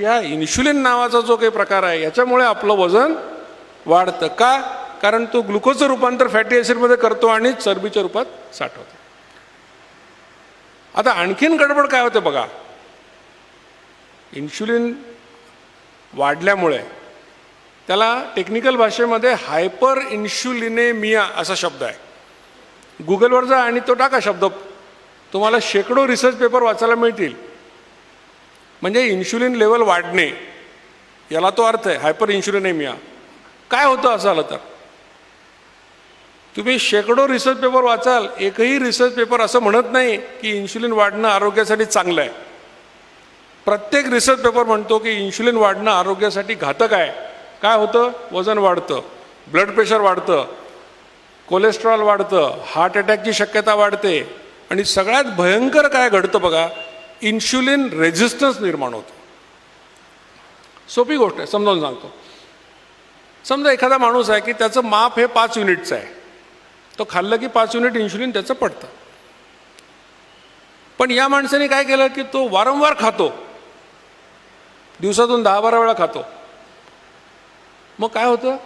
या इन्शुलिन नावाचा जो काही प्रकार आहे याच्यामुळे आपलं वजन वाढतं. का? कारण तो ग्लुकोजचं रूपांतर फॅटी ॲसिडमध्ये करतो आणि चरबीच्या रूपात साठवतो. आता आणखीन गडबड काय होते बघा? इन्शुलिन वाढल्यामुळे त्याला टेक्निकल भाषेमध्ये हायपर इन्शुलिनेमिया असा शब्द आहे. गुगलवर जा आणि तो टाका शब्द. तुम्हाला शेकडो रिसर्च पेपर वाचायला मिळतील. म्हणजे इन्शुलिन लेवल वाढणे याला तो अर्थ आहे हायपर इन्शुलिनेमिया काय होतं असं आलं तर? तुम्ही शेकडो रिसर्च पेपर वाचाल एकही रिसर्च पेपर असं म्हणत नाही की इन्शुलिन वाढणं आरोग्यासाठी चांगलं आहे. प्रत्येक रिसर्च पेपर म्हणतो की इन्शुलिन वाढणं आरोग्यासाठी घातक आहे. काय होतं? वजन वाढतं ब्लड प्रेशर वाढतं कोलेस्ट्रॉल वाढतं हार्ट अटॅकची शक्यता वाढते. आणि सगळ्यात भयंकर काय घडतं बघा? इन्शुलिन रेझिस्टन्स निर्माण होतो. सोपी गोष्ट आहे समजावून सांगतो. समजा एखादा माणूस आहे की त्याचं माप हे पाच युनिटचं आहे. तो खाल्लं की पाच युनिट इन्शुलिन त्याचं पडतं. पण या माणसाने काय केलं की तो वारंवार खातो. दिवसातून दहा बारा वेळा खातो. मग काय होतं?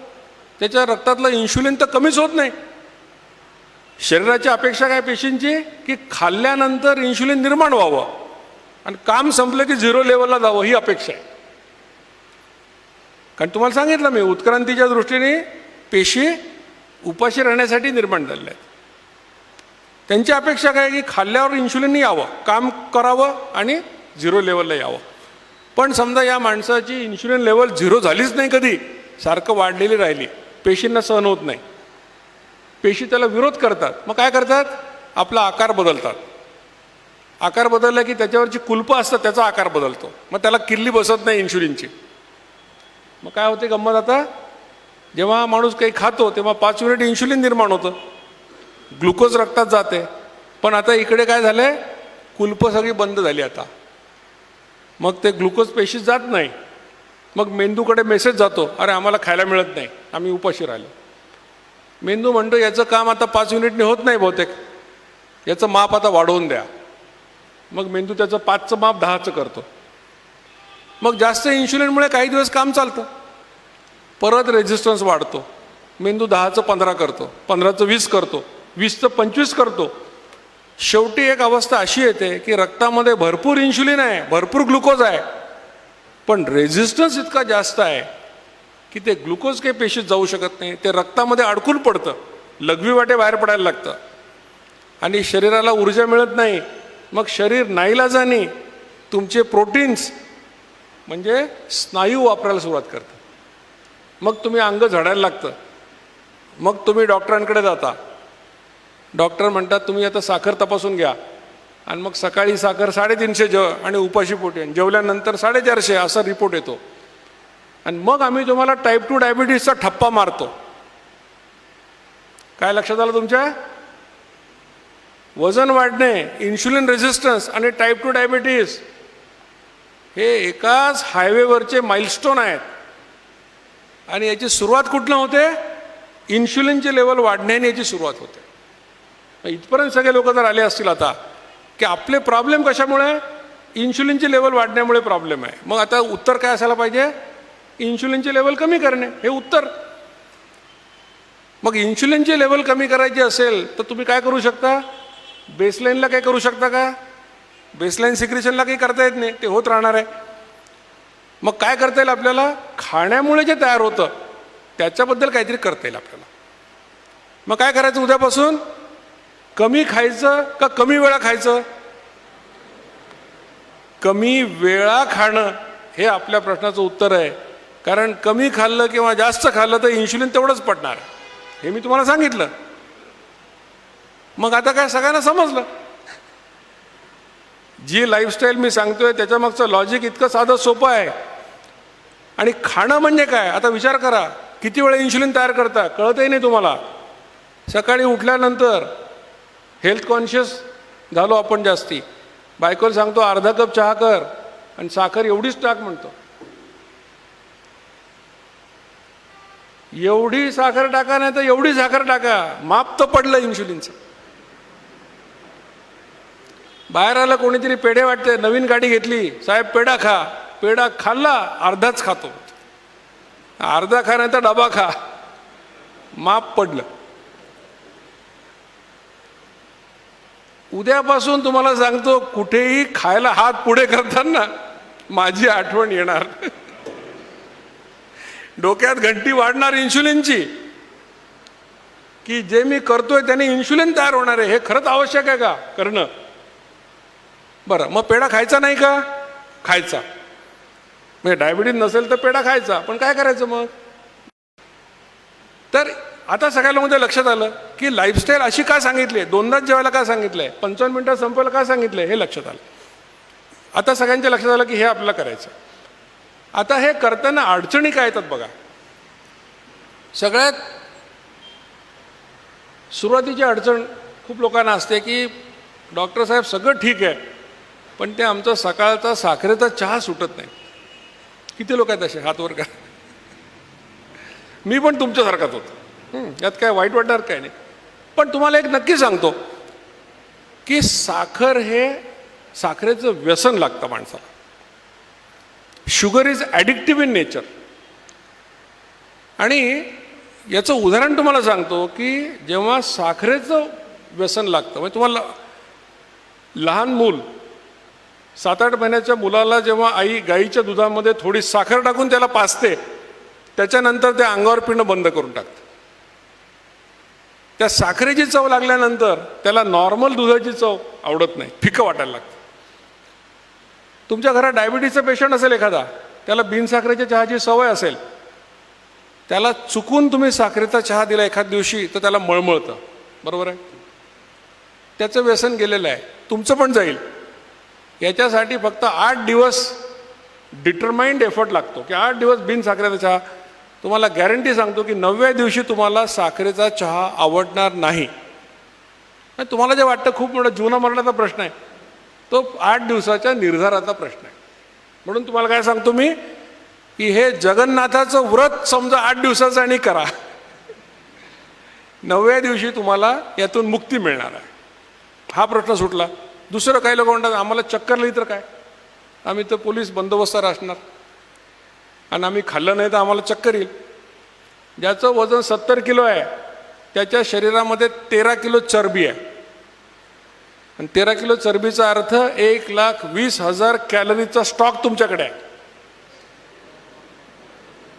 त्याच्या रक्तातलं इन्शुलिन तर कमीच होत नाही. शरीराची अपेक्षा काय पेशींची? की खाल्ल्यानंतर इन्शुलिन निर्माण व्हावं. आणि काम संपलं की झिरो लेवलला जावं ही अपेक्षा आहे. कारण तुम्हाला सांगितलं मी उत्क्रांतीच्या दृष्टीने पेशी उपाशी राहण्यासाठी निर्माण झालेल्या आहेत. त्यांची अपेक्षा काय की खाल्ल्यावर इन्शुलिन यावं काम करावं आणि झिरो लेवलला यावं. पण समजा या माणसाची इन्शुलिन लेवल झिरो झालीच नाही कधी सारखं वाढलेली राहिली पेशींना सहन होत नाही. पेशी त्याला विरोध करतात. मग काय करतात? आपला आकार बदलतात. आकार बदलला की त्याच्यावरची कुल्प असतात त्याचा आकार बदलतो. मग त्याला किल्ली बसत नाही इन्शुलिनची. मग काय होते गंमत आता? जेव्हा माणूस काही खातो तेव्हा पाच युनिट इन्शुलिन निर्माण होतं. ग्लुकोज रक्तात जाते. पण आता इकडे काय झालंय? कुल्प सगळी बंद झाली आता. मग ते ग्लुकोज पेशीत जात नाही. मग मेंदूकडे मेसेज जातो अरे आम्हाला खायला मिळत नाही. आम्ही उपाशी राहिलो. मेंदू म्हणतो याचं काम आता पाच युनिटने होत नाही बहुतेक. याचं माप आता वाढवून द्या. मग मेंदू त्याचं पाचचं माप दहाचं करतो. मग जास्त इन्शुलिनमुळे काही दिवस काम चालतं. परत रेझिस्टन्स वाढतो. मेंदू दहाचं पंधरा करतो. पंधराचं वीस करतो. वीसचं पंचवीस करतो. शेवटी एक अवस्था अशी येते की रक्तामध्ये भरपूर इन्शुलिन आहे भरपूर ग्लुकोज आहे. पण रेझिस्टन्स इतका जास्त आहे की ते ग्लुकोज काही पेशीत जाऊ शकत नाही. ते रक्तामध्ये अडकून पडतं. लघवी वाटे बाहेर पडायला लागतं. आणि शरीराला ऊर्जा मिळत नाही. मग शरीर नाईलाजाने तुमचे प्रोटीन्स म्हणजे स्नायू वापरायला सुरुवात करतं मग तुम्ही अंग झडायला लागतं. मग तुम्ही डॉक्टरांकडे जाता. डॉक्टर म्हणतात तुम्ही आता साखर तपासून घ्या. आणि मग सकाळी साखर साडेतीनशे जेव आणि उपाशी पोटी जेवल्यानंतर साडेचारशे असा रिपोर्ट येतो. आणि मग आम्ही तुम्हाला टाईप टू डायबिटीसचा ठप्पा मारतो. काय लक्षात आलं तुमच्या? वजन वाढणे इन्शुलिन रेझिस्टन्स आणि टाईप टू डायबिटीस हे एकाच हायवेवरचे माइलस्टोन आहेत. आणि याची सुरुवात कुठनं होते? इन्शुलिनचे लेवल वाढण्याने याची सुरुवात होते. इथपर्यंत सगळे लोक जर आले असतील आता की आपले प्रॉब्लेम कशामुळे? इन्शुलिनचे लेवल वाढण्यामुळे प्रॉब्लेम आहे. मग आता उत्तर काय असायला पाहिजे? इन्शुलिनचे लेवल कमी करणे हे उत्तर. मग इन्शुलिनचे लेवल कमी करायचे असेल तर तुम्ही काय करू शकता? बेसलाईनला काही करू शकता का? बेसलाईन सिक्रेशनला काही करता येत नाही ते होत राहणार आहे. मग काय करता येईल आपल्याला? खाण्यामुळे जे तयार होतं त्याच्याबद्दल काहीतरी करता येईल आपल्याला. मग काय करायचं उद्यापासून? कमी खायचं का कमी वेळा खायचं? कमी वेळा खाणं हे आपल्या प्रश्नाचं उत्तर आहे. कारण कमी खाल्लं किंवा जास्त खाल्लं तर इन्शुलिन तेवढंच पडणार हे मी तुम्हाला सांगितलं. मग आता काय सगळ्यांना समजलं? जी लाईफस्टाईल मी सांगतोय त्याच्यामागचं लॉजिक इतकं साधं सोपं आहे. आणि खाणं म्हणजे काय? आता विचार करा किती वेळा इन्शुलिन तयार करता? कळतही नाही तुम्हाला. सकाळी उठल्यानंतर हेल्थ कॉन्शियस झालो आपण जास्ती. बायकोला सांगतो अर्धा कप चहा कर. आणि साखर एवढीच टाक म्हणतो. एवढी साखर टाका नाही तर एवढी साखर टाका. माप तर पडलं इन्शुलिनचं बाहेर आलं कोणीतरी पेढे वाटते नवीन गाडी घेतली साहेब पेढा खा. पेढा खाल्ला अर्धाच खातो. अर्धा खा नाही तर डबा खा. माप पडलं. उद्यापासून तुम्हाला सांगतो कुठेही खायला हात पुढे करताना माझी आठवण येणार. डोक्यात घंटी वाढणार इन्शुलिनची. की जे मी करतोय त्याने इन्शुलिन तयार होणार आहे. हे खरंच आवश्यक आहे का? करणं. बरं मग पेढा खायचा नाही का? खायचा. म्हणजे डायबिटीज नसेल तर पेढा खायचा पण काय करायचं मग? तर आता सगळ्या मध्ये लक्षात आलं की लाईफस्टाईल अशी का सांगितली आहे? दोनदाच जेवायला का सांगितलंय? पंचावन्न मिनटं संपवायला का सांगितलं आहे हे लक्षात आलं. आता सगळ्यांच्या लक्षात आलं की हे आपल्याला करायचं आता हे करताना अडचणी काय येतात बघा? सगळ्यात सुरुवातीची अडचण खूप लोकांना असते की डॉक्टर साहेब सगळं ठीक आहे. पण ते आमचा सकाळचा साखरेचा चहा सुटत नाही. किती लोक आहेत असे? हातवर का मी पण तुमच्यासारखाच होतो. यात काय वाईट वाटणार काय नाही. पण तुम्हाला एक नक्की सांगतो की साखर हे साखरेचं व्यसन लागतं माणसाला. Sugar is addictive in nature आणि याचं उदाहरण तुम्हाला सांगतो की जेव्हा साखरेचं व्यसन लागतं म्हणजे तुम्हाला लहान मूल सात आठ महिन्याच्या मुलाला जेव्हा आई गाईच्या दुधामध्ये थोडी साखर टाकून त्याला पाचते त्याच्यानंतर ते अंगावर पिणं बंद करून टाकतं. त्या साखरेची चव लागल्यानंतर त्याला नॉर्मल दुधाची चव आवडत नाही फिकं वाटायला लागतं. तुमच्या घरात डायबिटीजचा पेशंट असेल एखादा त्याला बिनसाखरेच्या चहाची सवय असेल त्याला चुकून तुम्ही साखरेचा चहा दिला एखाद दिवशी तर त्याला मळमळतं. बरोबर आहे? त्याचं व्यसन गेलेलं आहे. तुमचं पण जाईल. याच्यासाठी फक्त आठ दिवस डिटरमाइंड एफर्ट लागतो. की आठ दिवस बिनसाखरेचा चहा. तुम्हाला गॅरंटी सांगतो की नवव्या दिवशी तुम्हाला साखरेचा चहा आवडणार नाही. तुम्हाला जे वाटतं खूप मोठा जीवना मरणाचा प्रश्न आहे. तो आठ दिवसाच्या निर्धाराचा प्रश्न आहे. म्हणून तुम्हाला काय सांगतो मी? की हे जगन्नाथाचं व्रत समजा आठ दिवसाचं आणि करा. नवव्या दिवशी तुम्हाला यातून मुक्ती मिळणार आहे. हा प्रश्न सुटला. दुसरं काही लोक म्हणतात आम्हाला चक्कर लिही तर काय? आम्ही तर पोलीस बंदोबस्तात असणार आणि आम्ही खाल्लं नाही तर आम्हाला चक्कर येईल. ज्याचं वजन सत्तर किलो आहे त्याच्या शरीरामध्ये तेरा किलो चरबी आहे. आणि तेरा किलो चरबीचा अर्थ एक लाख वीस हजार कॅलरीचा स्टॉक तुमच्याकडे आहे.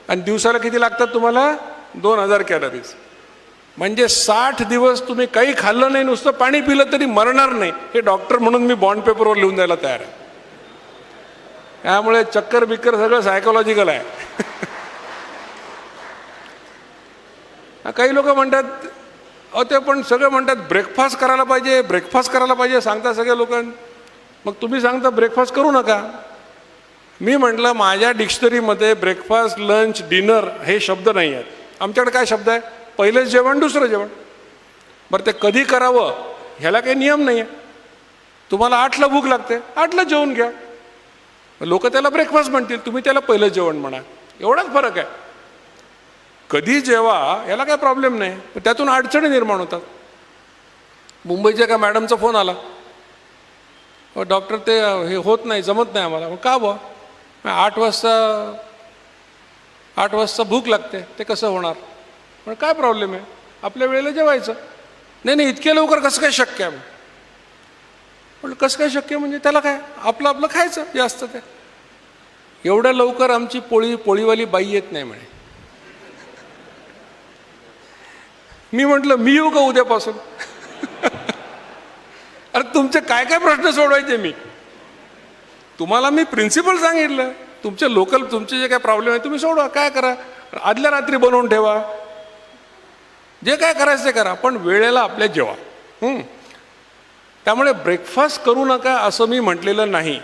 आणि दिवसाला किती लागतात तुम्हाला? दोन हजार कॅलरीज. म्हणजे साठ दिवस तुम्ही काही खाल्लं नाही नुसतं पाणी पिलं तरी मरणार नाही. हे डॉक्टर म्हणून मी बॉन्ड पेपरवर लिहून द्यायला तयार आहे. त्यामुळे चक्कर बिक्कर सगळं सायकोलॉजिकल आहे. काही लोक म्हणतात अहो ते पण सगळं म्हणतात ब्रेकफास्ट करायला पाहिजे ब्रेकफास्ट करायला पाहिजे सांगता सगळ्या लोकांना मग तुम्ही सांगता ब्रेकफास्ट करू नका. मी म्हटलं माझ्या डिक्शनरीमध्ये ब्रेकफास्ट लंच डिनर हे शब्द नाही आहेत आमच्याकडे काय शब्द आहे? पहिलं जेवण दुसरं जेवण. बरं ते कधी करावं ह्याला काही नियम नाही आहे तुम्हाला आठला भूक लागते आठला जेवून घ्या. लोक त्याला ब्रेकफास्ट म्हणतील तुम्ही त्याला पहिलं जेवण म्हणा. एवढाच फरक आहे. कधी जेवा याला काय प्रॉब्लेम नाही. पण त्यातून अडचणी निर्माण होतात. मुंबईच्या का मॅडमचा फोन आला. डॉक्टर ते हे होत नाही जमत नाही आम्हाला. मग का बुवा? आठ वाजता आठ वाजता भूक लागते ते कसं होणार? पण काय प्रॉब्लेम आहे? आपल्या वेळेला जेवायचं. नाही नाही इतक्या लवकर कसं काय शक्य आहे? म्हटलं कसं काय शक्य म्हणजे त्याला काय? आपलं आपलं खायचं जास्त ते. एवढ्या लवकर आमची पोळी पोळीवाली बाई येत नाही म्हणे. मी म्हटलं मी येऊ का उद्यापासून? अरे तुमचे काय काय प्रश्न सोडवायचे मी? तुम्हाला मी प्रिन्सिपल सांगितलं. तुमचे लोकल तुमचे जे काय प्रॉब्लेम आहे तुम्ही सोडवा. काय करा? आदल्या रात्री बनवून ठेवा. जे काय करायचं ते करा पण वेळेला आपल्या जेवा. त्यामुळे ब्रेकफास्ट करू नका असं मी म्हटलेलं नाही.